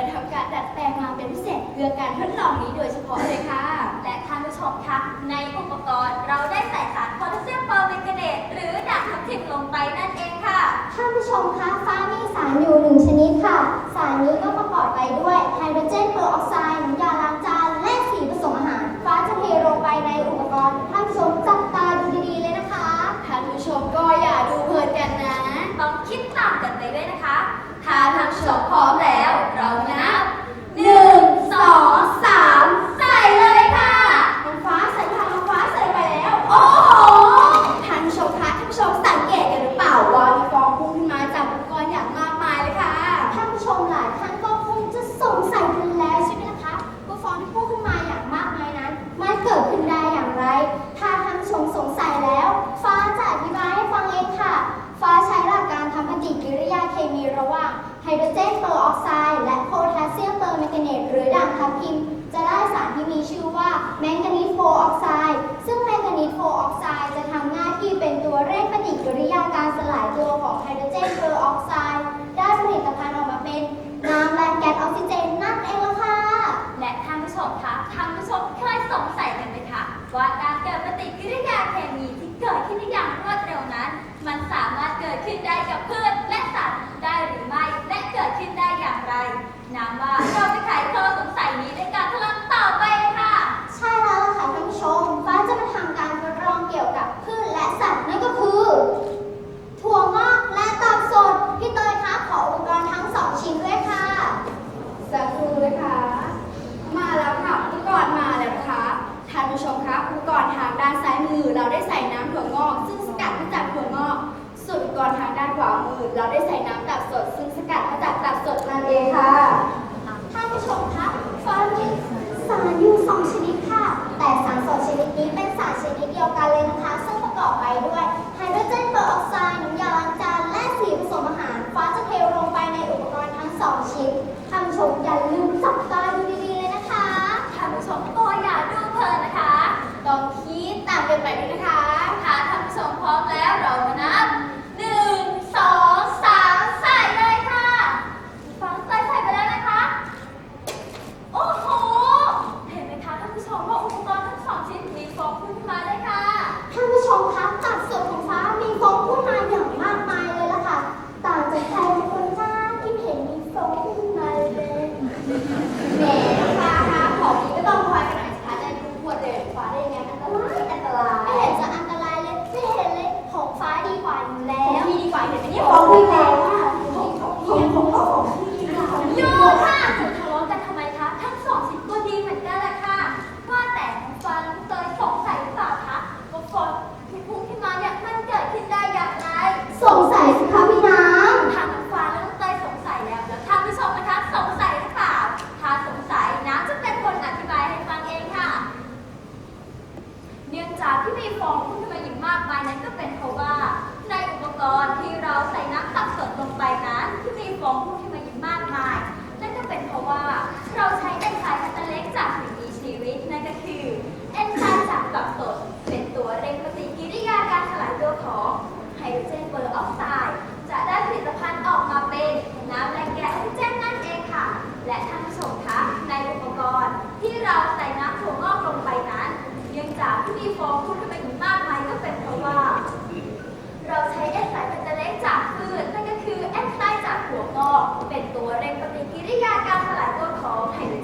ได้ทำการดัดแปลงมาเป็นพิเศษเพื่อการทดลองนี้โดยเฉพาะเลยค่ะ และท่านผู้ชมคะในอก เคมีระหว่างไฮโดรเจนเปอร์ออกไซด์และโพแทสเซียมเปอร์แมงกาเนตหรือด่างทับทิม จะได้สารที่มีชื่อว่าแมงกานีโฟออกไซด์ซึ่งแมงกานีโฟออกไซด์จะทำหน้าที่เป็นตัวเร่งปฏิกิริยาการสลายตัวของไฮโดรเจนเปอร์ออกไซด์ได้ผลิตภัณฑ์ออกมาเป็นน้ำและแก๊สออกซิเจนนั่นเองละค่ะและท่านผู้ชมคะท่านผู้ชมเคยสงสัยกันไหมคะว่าการเกิดปฏิกิริยาเคมีที่เกิดขึ้นได้อย่างรวดเร็วนั้น มันสามารถเกิดขึ้นได้กับพืช 戴ียวกันเลยนะคะ ซึ่งประกอบไปด้วยไฮโดรเจนเปอร์ออกไซด์น้ำยาล้างจานและสีผสมอาหาร ฟ้าจะเทลงไปในอุปกรณ์ทั้งสองชิ้นคำชมอย่าลืมจับตาดูดีๆเลยนะคะท่านผู้ชมก็อย่าดูเพลินนะคะลองคิดตามกันไปด้วยนะคะค่ะท่านผู้ชมพร้อมแล้วเรามานับหนึ่งสองสามใส่เลยค่ะฟังใส่ใส่ไปแล้วนะคะ โอ้โห เห็นไหมคะท่านผู้ชมว่าอุปกรณ์ ชิดมีฟองพุ่งมาด้ค่ะ ท่านผู้ชมคะตัดสดของฟ้ามีฟองพุ่งมาอย่าง ของทราย จะได้ผลิตภัณฑ์ออกมาเป็นน้ำและแก๊สเจนนั่นเองค่ะ และท่างผู้ทั้ะในอุปกรณ์ที่เราใส่น้ำถั่วงอกลงไปนั้นยังจากที่มีฟองพุ่งขึ้นไปถึงมากมายก็เป็นเพราะว่า เราใช้เอนไซม์เป็นเล็กจากพืชนั่นก็คือเอนไซม์จากถั่วงอกเป็นตัวเร่งปฏิกิริยาการสลายตัวของไฮโดร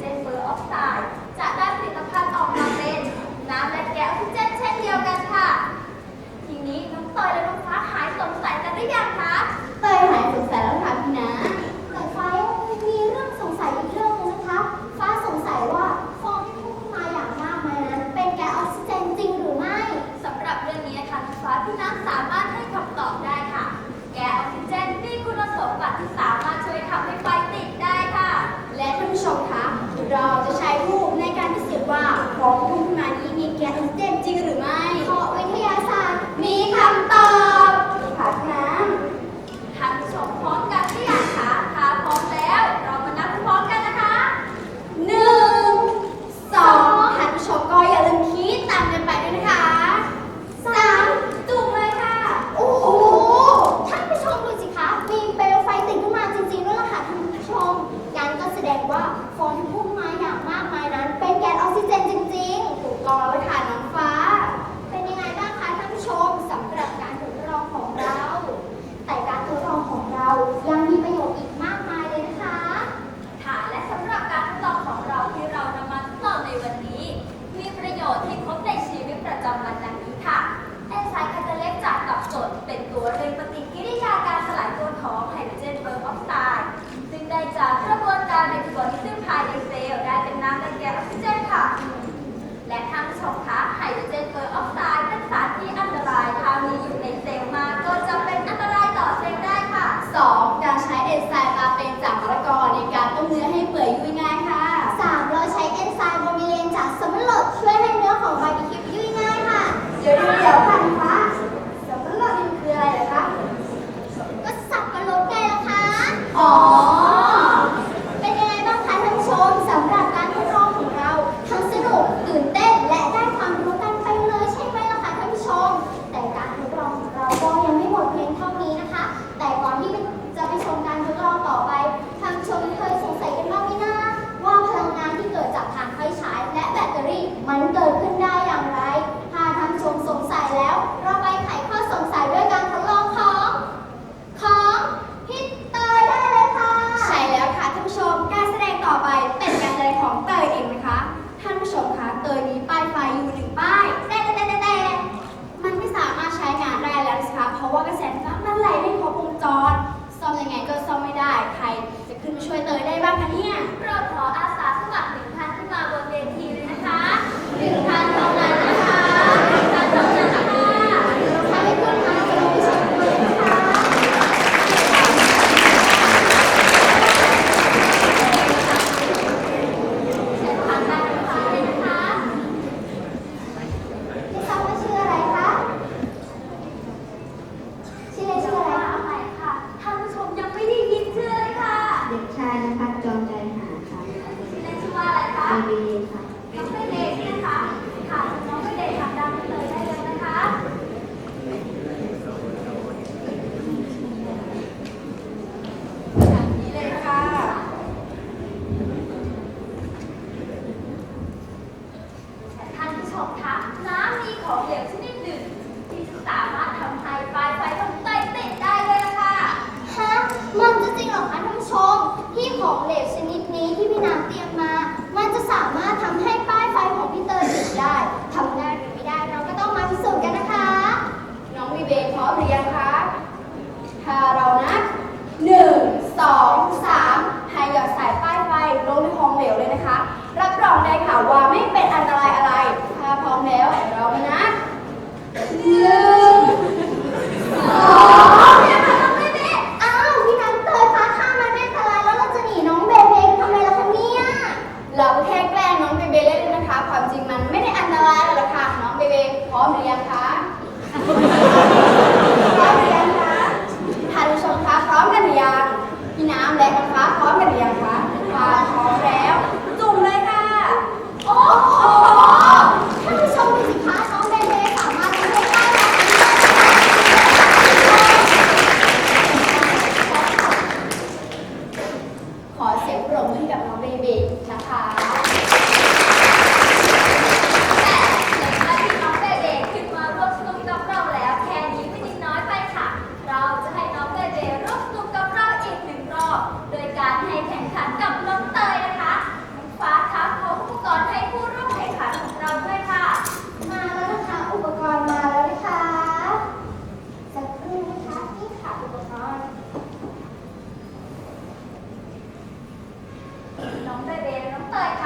น้องเตยเบน้องเตยค่ะ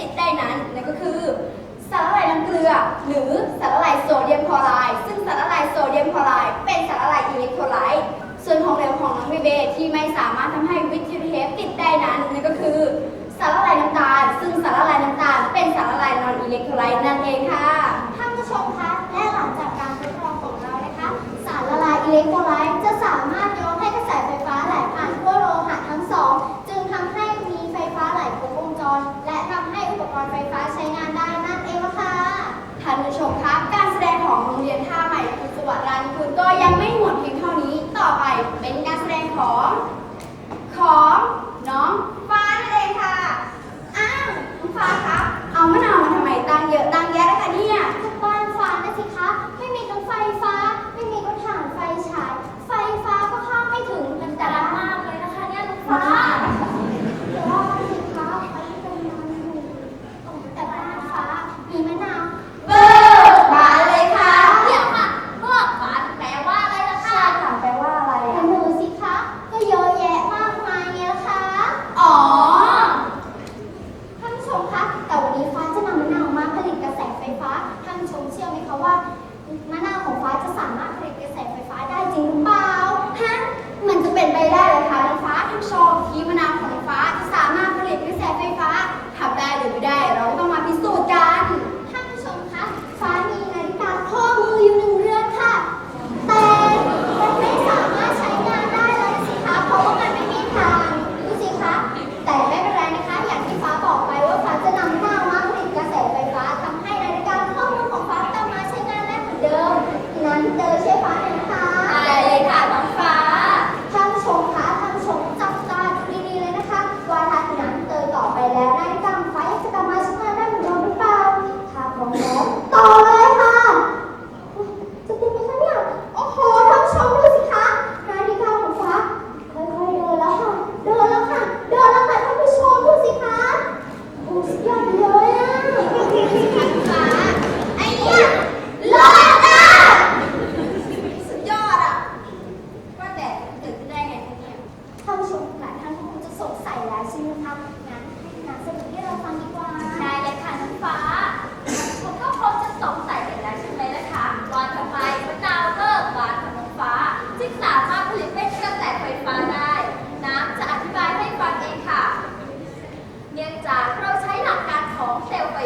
ติดได้นั้น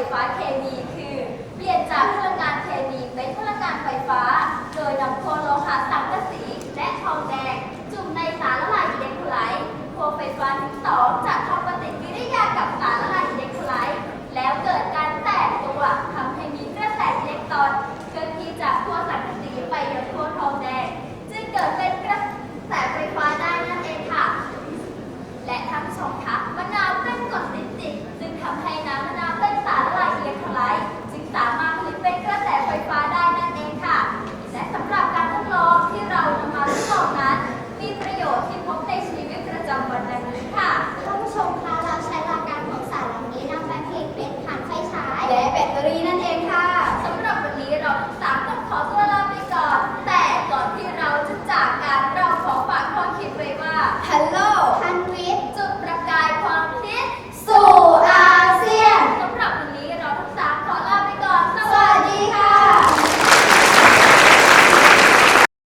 ไฟฟ้าเคมีคือ เปลี่ยนจากพลังงานเคมีเป็นพลังงานไฟฟ้า โดยนำโคโลหะสัง